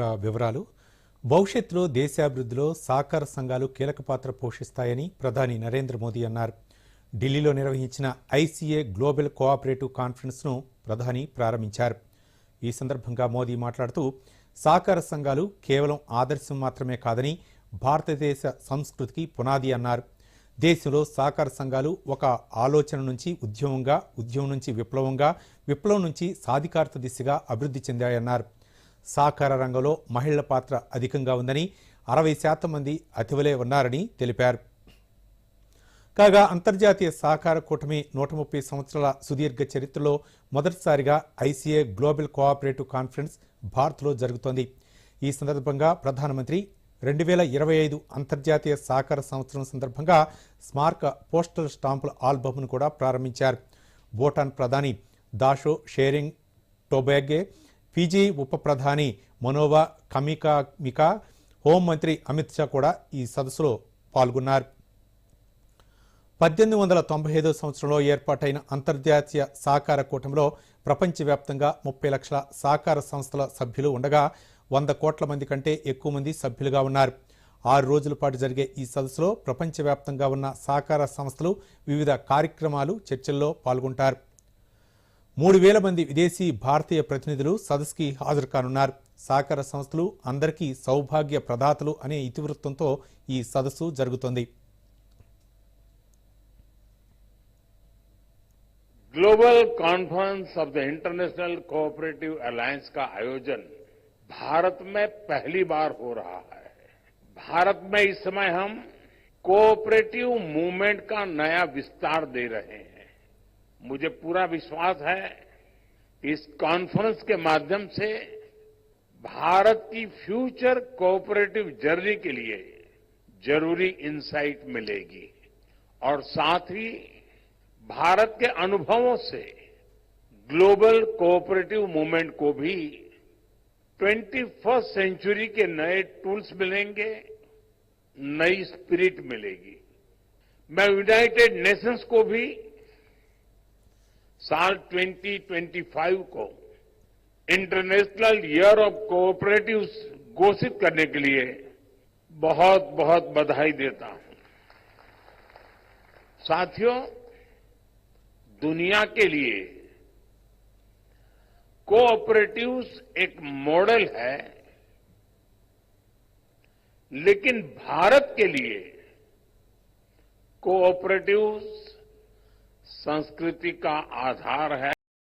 వివరాలు. భవిష్యత్తులో దేశాభివృద్ధిలో సహకార సంఘాలు కీలక పాత్ర పోషిస్తాయని ప్రధాని నరేంద్ర మోదీ అన్నారు. ఢిల్లీలో నిర్వహించిన ఐసీఏ గ్లోబల్ కోఆపరేటివ్ కాన్ఫరెన్స్ను ప్రధాని ప్రారంభించారు. ఈ సందర్భంగా మోదీ మాట్లాడుతూ సహకార సంఘాలు కేవలం ఆదర్శం మాత్రమే కాదని భారతదేశ సంస్కృతికి పునాది అన్నారు. దేశంలో సహకార సంఘాలు ఒక ఆలోచన నుంచి ఉద్యమంగా ఉద్యమం నుంచి విప్లవంగా విప్లవం నుంచి సాధికారత దిశగా అభివృద్ధి చెందాయన్నారు. సహకార రంగంలో మహిళల పాత్ర అధికంగా ఉందని అరవై శాతం మంది అతివలే ఉన్నారని తెలిపారు. కాగా అంతర్జాతీయ సహకార కూటమి నూట ముప్పై సంవత్సరాల సుదీర్ఘ చరిత్రలో మొదటిసారిగా ఐసీఏ గ్లోబల్ కోఆపరేటివ్ కాన్ఫరెన్స్ భారత్లో జరుగుతోంది. ఈ సందర్భంగా ప్రధానమంత్రి రెండు వేల ఇరవై ఐదు అంతర్జాతీయ సహకార సంవత్సరం సందర్భంగా స్మారక పోస్టల్ స్టాంపుల ఆల్బమ్ను కూడా ప్రారంభించారు. భూటాన్ ప్రధాని దాషో షేరింగ్ టొబాగే ఫిజీ ఉప ప్రధాని మనోవా కమికా మికా హోంమంత్రి అమిత్ షా కూడా ఈ సదస్సులో పాల్గొన్నారు. పద్దెనిమిది వందల తొంభై ఐదో సంవత్సరంలో ఏర్పాటైన అంతర్జాతీయ సహకార కూటమిలో ప్రపంచవ్యాప్తంగా ముప్పై లక్షల సహకార సంస్థల సభ్యులు ఉండగా వంద కోట్ల మంది కంటే ఎక్కువ మంది సభ్యులుగా ఉన్నారు. ఆరు రోజుల పాటు జరిగే ఈ సదస్సులో ప్రపంచవ్యాప్తంగా ఉన్న సహకార సంస్థలు వివిధ కార్యక్రమాలు చర్చల్లో పాల్గొంటారు. మూడు వేల మంది విదేశీ భారతీయ ప్రతినిధులు సదస్సుకి హాజరు కానున్నారు సహకార సంస్థలు అందరికీ సౌభాగ్య ప్రదాతలు అనే ఇతివృత్తంతో ఈ సదస్సు జరుగుతోంది global conference of the international cooperative alliance का आयोजन भारत में पहली बार हो रहा है भारत में इस समय हम कोऑपरेटिव मूवमेंट का नया विस्तार दे रहे हैं मुझे पूरा विश्वास है इस कॉन्फ्रेंस के माध्यम से भारत की फ्यूचर कोऑपरेटिव जर्नी के लिए ज़रूरी इंसाइट मिलेगी। और साथ ही भारत के अनुभवों से ग्लोबल कोऑपरेटिव मूवमेंट को भी ट्वेंटी फ़र्स्ट सेंचुरी के नए टूल्स मिलेंगे, नई स्पिरिट मिलेगी। मैं यूनाइटेड नेशंस को भी साल 2025 को इंटरनेशनल ईयर ऑफ़ कोऑपरेटिव घोषित करने के लिए बहुत बहुत बधाई देता हूँ। साथियों, दुनिया के लिए कोऑपरेटिव्स एक मॉडल है, लेकिन भारत के लिए कोऑपरेटिव्स संस्कृति का आधार है।